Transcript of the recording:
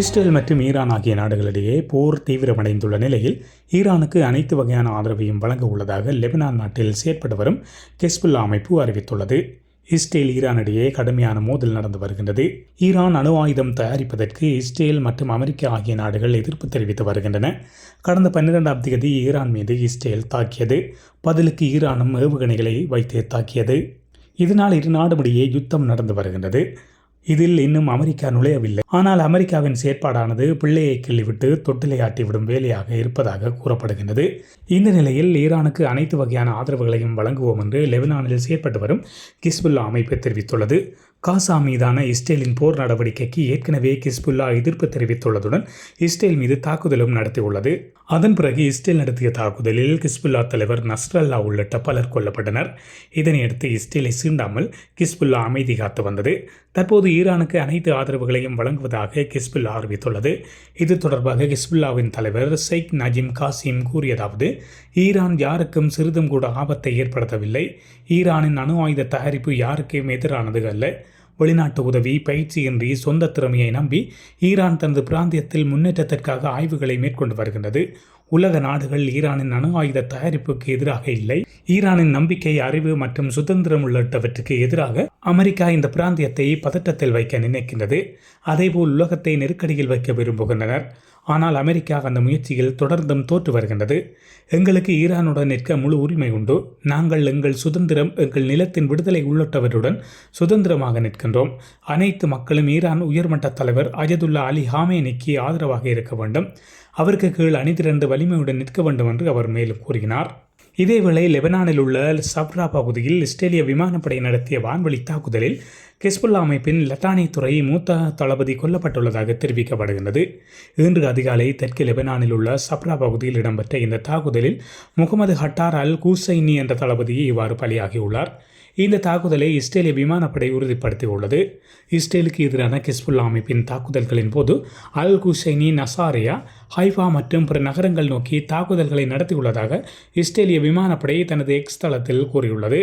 Israel மற்றும் Iran ஆகிய நாடுகளிடையே போர் தீவிரமடைந்துள்ள நிலையில் ஈரானுக்கு அனைத்து வகையான ஆதரவையும் வழங்க உள்ளதாக லெபனான் நாட்டில் செயற்பட்டு வரும் கெஸ்புல்லா அமைப்பு அறிவித்துள்ளது. இஸ்ரேல் ஈரானிடையே கடுமையான மோதல் நடந்து வருகின்றது. ஈரான் அணு ஆயுதம் தயாரிப்பதற்கு இஸ்ரேல் மற்றும் அமெரிக்கா ஆகிய நாடுகள் எதிர்ப்பு தெரிவித்து வருகின்றன. கடந்த பன்னிரெண்டாம் தேதி ஈரான் மீது இஸ்ரேல் தாக்கியது. பதிலுக்கு ஈரானும் ஏவுகணைகளை வைத்து தாக்கியது. இதனால் இரு நாடுமிடையே யுத்தம் நடந்து வருகின்றது. இதில் இன்னும் அமெரிக்கா நுழையவில்லை. ஆனால் அமெரிக்காவின் செயற்பாடானது பிள்ளையை கிள்ளிவிட்டு தொட்டிலை ஆட்டிவிடும் வேலையாக இருப்பதாக கூறப்படுகின்றது. இந்த நிலையில் ஈரானுக்கு அனைத்து வகையான ஆதரவுகளையும் வழங்குவோம் என்று லெபனானில் செயற்பட்டு வரும் கிஸ்புல்லா அமைப்பு தெரிவித்துள்ளது. காசா மீதான இஸ்ரேலின் போர் நடவடிக்கைக்கு ஏற்கனவே கிஸ்புல்லா எதிர்ப்பு தெரிவித்துள்ளதுடன் இஸ்ரேல் மீது தாக்குதலும் நடத்தியுள்ளது. அதன் பிறகு இஸ்ரேல் நடத்திய தாக்குதலில் கிஸ்புல்லா தலைவர் நஸ்ரல்லா உள்ளிட்ட பலர் கொல்லப்பட்டனர். இதனையடுத்து இஸ்ரேலை சீண்டாமல் கிஸ்புல்லா அமைதி காத்து வந்தது. தற்போது ஈரானுக்கு அனைத்து ஆதரவுகளையும் வழங்குவதாக கிஸ்புல்லா அறிவித்துள்ளது. இது தொடர்பாக கிஸ்புல்லாவின் தலைவர் சைக் நஜிம் காசிம் கூறியதாவது ஈரான் யாருக்கும் சிறிதும் கூட ஆபத்தை ஏற்படுத்தவில்லை. ஈரானின் அணு ஆயுத தயாரிப்பு யாருக்கும் எதிரானது அல்ல. வெளிநாட்டு உதவி பயிற்சியின்றி சொந்த திறமையை நம்பி ஈரான் தனது பிராந்தியத்தில் முன்னேற்றத்திற்காக ஆய்வுகளை மேற்கொண்டு வருகின்றது. உலக நாடுகள் ஈரானின் அணு ஆயுத தயாரிப்புக்கு எதிராக இல்லை. ஈரானின் நம்பிக்கை அறிவு மற்றும் சுதந்திரம் உள்ளிட்டவற்றுக்கு எதிராக அமெரிக்கா இந்த பிராந்தியத்தை பதட்டத்தில் வைக்க நினைக்கின்றது. அதேபோல் உலகத்தை நெருக்கடியில் வைக்க விரும்புகின்றனர். ஆனால் அமெரிக்கா அந்த முயற்சியில் தொடர்ந்தும் தோற்று வருகின்றது. எங்களுக்கு ஈரானுடன் நிற்க முழு உரிமை உண்டு. நாங்கள் எங்கள் சுதந்திரம் எங்கள் நிலத்தின் விடுதலை உள்ளிட்டவருடன் சுதந்திரமாக நிற்கின்றோம். அனைத்து மக்களும் ஈரான் உயர்மட்ட தலைவர் அஜதுல்லா அலி ஹாமேனிக்கு ஆதரவாக இருக்க வேண்டும். அவருக்கு கீழ் அணிதிரண்டு வலிமையுடன் நிற்க வேண்டும் என்று அவர் மேலும் கூறினார். இதேவேளை லெபனானில் உள்ள சப்ரா பகுதியில் இஸ்ரேலிய விமானப்படை நடத்திய வான்வழி தாக்குதலில் கெஸ்புல்லா அமைப்பின் லட்டானி துறை மூத்த தளபதி கொல்லப்பட்டுள்ளதாக தெரிவிக்கப்படுகின்றது. இன்று அதிகாலை தெற்கு லெபனானில் உள்ள சப்ரா பகுதியில் இடம்பெற்ற இந்த தாக்குதலில் முகமது ஹட்டார் அல் கூசைனி என்ற தளபதி இவ்வாறு பலியாகியுள்ளார். இந்த தாக்குதலை இஸ்ரேலிய விமானப்படை உறுதிப்படுத்தியுள்ளது. இஸ்ரேலுக்கு எதிரான கிஸ்புல்லா அமைப்பின் தாக்குதல்களின் போது அல் குசைனி நசாரியா ஹைஃபா மற்றும் பிற நகரங்கள் நோக்கி தாக்குதல்களை நடத்தியுள்ளதாக இஸ்ரேலிய விமானப்படை தனது எக்ஸ் தளத்தில் கூறியுள்ளது.